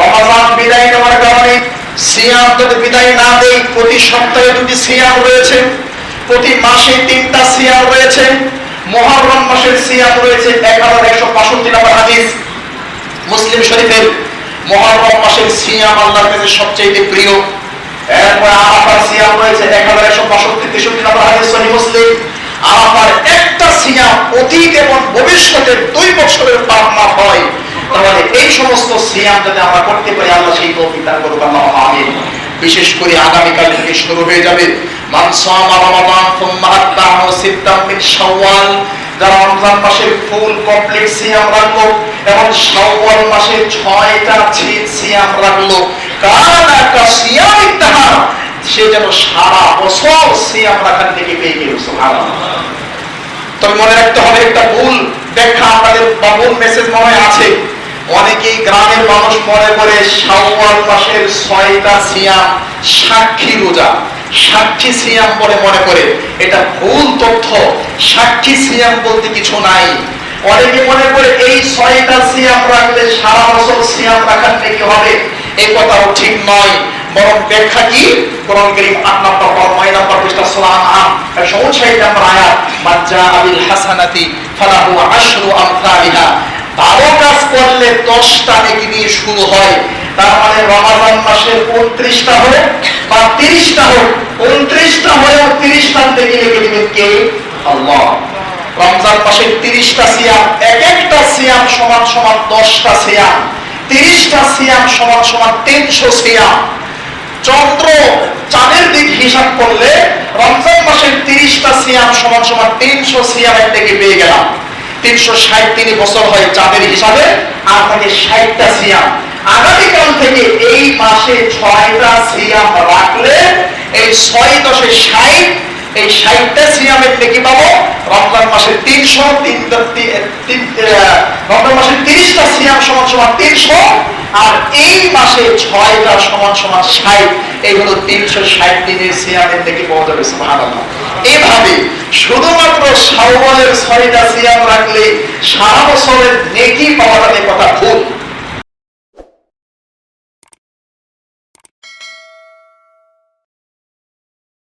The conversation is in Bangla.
রমাজান বিদায় নেওয়ার কারণে সিয়াম যদি বিদায় না দেই, প্রতি সপ্তাহে দুটি সিয়াম রয়েছে, প্রতি মাসে তিনটা সিয়াম রয়েছে মাসের সিয়াম রয়েছে একশো বাষট্টি নম্বর হাদিস। মুসলিম শরীফের মাসের সিয়াম আল্লাহর কাছে সবচেয়ে প্রিয়। এরপর আরাফার সিয়াম রয়েছে এক হাজার একশো বাষট্টি, তেষট্টি নম্বর হাদিস সহি মুসলিম। আরাফার একটা সিয়াম অতীত এবং ভবিষ্যতের দুই বছরের পাপ মাফ হয় তাহলে এই সমস্ত সিয়াম যাতে আমরা করতে পারি, আল্লাহ সেই তৌফিক দান করুক, আল্লাহ আমিন। বিশেষ করে আগামীকাল থেকে শুরু হয়ে যাবে। শাওয়াল। যারা রমজান মাসের ফুল কমপ্লিট সিয়াম রাখল এবং শাওয়াল মাসের ছয়টা ছিট সিয়াম রাখল কানা কা সিয়াম ইত্তাহা সে যেন সারা বছর সিয়াম রাখার থেকে পেয়ে গেল, সুবহানাল্লাহ। তবে মনে রাখতে হবে, একটা ভুল ব্যাখ্যা আপনাদের বা ভুল মেসেজ মনে আছে। অনেকেই গ্রামের মানুষ মনে করে শাওয়াল মাসের ছয়টা সিয়াম সাক্ষী রোজা। সাক্ষী সিয়াম বলে মনে করে। এটা ভুল তথ্য। সাক্ষী সিয়াম বলতে কিছু নাই। অনেকে মনে করে এই ছয়টা সিয়াম রাখলে সারা বছর সিয়াম রাখার থেকে হবে? এই কথাও ঠিক নয়। বরং ব্যাখ্যা কি? কোরআন কারীম 8 নম্বর পর 9 নম্বর পৃষ্ঠা, সূরা আনআম। 160 নম্বর আয়াত মাজ্জা আবিল হাসানাতি ফালাহু আশরু আমসালিহা। কাজ করলে 10টা নেকি দিয়ে শুরু হয়। তার মানে রমাদান মাসের 29টা হোক বা 30টা হোক 29টা হলেও 30টা নেকি লিখে দিবেন কে? আল্লাহ। রমজান মাসের 30টা সিয়াম, এক একটা সিয়াম সমান সমান 10টা সিয়াম 30টা সিয়াম সমান সমান 300 সিয়াম। চন্দ্র চাঁদের দিক হিসাব করলে রমজান মাসের তিরিশটা সিয়াম সমান সমান তিনশো সিয়ামের থেকে পেয়ে গেলাম। তিনশো ষাট তিন বছর হয় চাঁদের হিসাবে, আর থাকে ষাটটা সিয়াম। আগামীকাল থেকে এই মাসে ছয়টা সিয়াম রাখলে এই ছয় দশে ষাট এই ষাটটা সিয়ামের থেকে পাবো। রমজান মাসের তিনশো, তিন রমজান মাসের তিরিশটা সিয়াম সমান সমান তিনশো, আর এই মাসে ছয়টা সমান সমান ষাট। এই হলো তিনশো ষাট দিনের সিয়ামের থেকে পাওয়া যাবে, সুবহানাল্লাহ। এইভাবে শুধুমাত্র শাওয়ালের ছয়টা সিয়াম রাখলে সারা বছরের নেকি পাওয়া যাবে কথা ভুল।